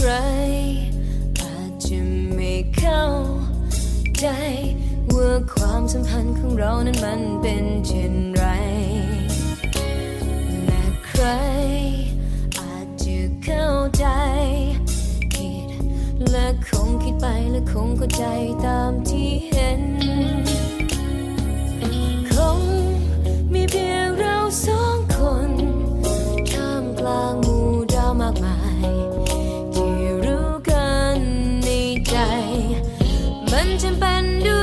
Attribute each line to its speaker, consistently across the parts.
Speaker 1: ใครอาจจะไม่เข้าใจ ว่าความสัมพันธ์ของเรานั้นมันเป็นเช่นไรแต่ใคร อาจจะเข้าใจคิดและคงคิดไปและคงเข้าใจตามที่เห็น simpan pandu.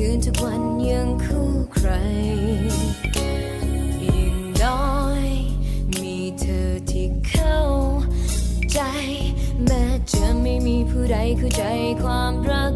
Speaker 1: คืนทุกวันยังคู่ใครอย่างน้อย มีเธอที่เข้าใจ แม้จะไม่มีผู้ใดเข้าใจความรัก